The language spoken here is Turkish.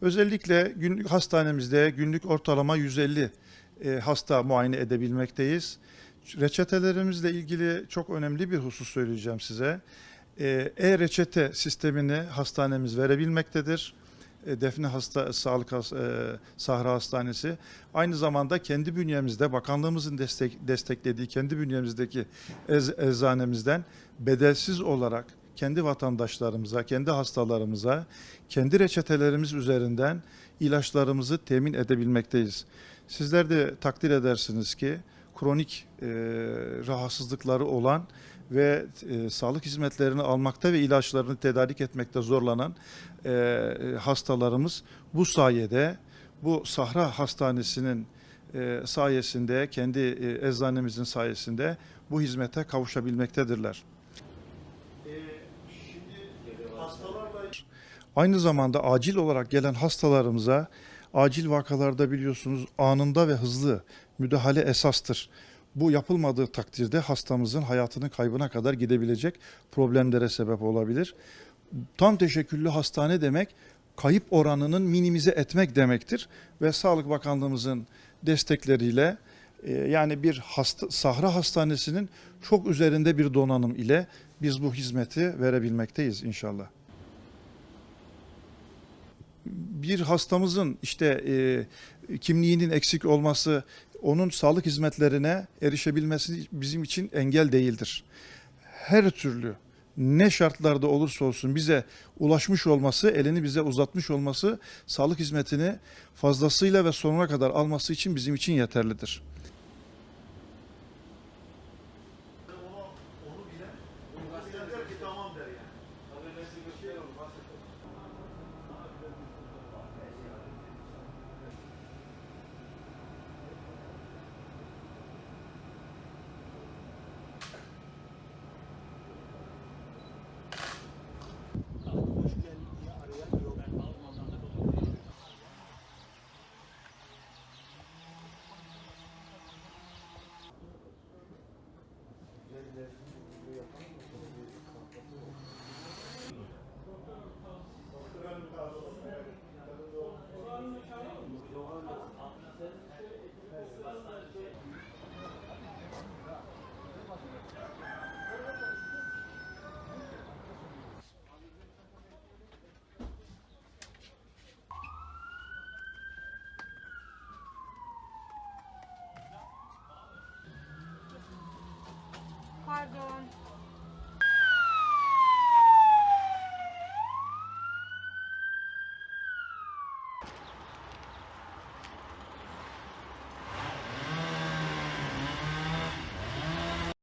Özellikle günlük hastanemizde günlük ortalama 150 e, hasta muayene edebilmekteyiz. Reçetelerimizle ilgili çok önemli bir husus söyleyeceğim size. E, E-reçete sistemini hastanemiz verebilmektedir. E, Defne Hasta Sağlık Has- e, Sahra Hastanesi aynı zamanda kendi bünyemizde bakanlığımızın destek, desteklediği kendi bünyemizdeki ez, eczanemizden bedelsiz olarak kendi vatandaşlarımıza, kendi hastalarımıza kendi reçetelerimiz üzerinden ilaçlarımızı temin edebilmekteyiz. Sizler de takdir edersiniz ki kronik e, rahatsızlıkları olan ve e, sağlık hizmetlerini almakta ve ilaçlarını tedarik etmekte zorlanan e, hastalarımız bu sayede bu Sahra Hastanesi'nin e, sayesinde, kendi e, eczanemizin sayesinde bu hizmete kavuşabilmektedirler. Aynı zamanda acil olarak gelen hastalarımıza acil vakalarda biliyorsunuz anında ve hızlı müdahale esastır. Bu yapılmadığı takdirde hastamızın hayatının kaybına kadar gidebilecek problemlere sebep olabilir. Tam teşekküllü hastane demek kayıp oranının minimize etmek demektir ve Sağlık Bakanlığımızın destekleriyle e, yani bir hasta, Sahra Hastanesi'nin çok üzerinde bir donanım ile biz bu hizmeti verebilmekteyiz inşallah bir hastamızın işte e, kimliğinin eksik olması onun sağlık hizmetlerine erişebilmesi bizim için engel değildir. Her türlü ne şartlarda olursa olsun bize ulaşmış olması, elini bize uzatmış olması sağlık hizmetini fazlasıyla ve sonuna kadar alması için bizim için yeterlidir. going.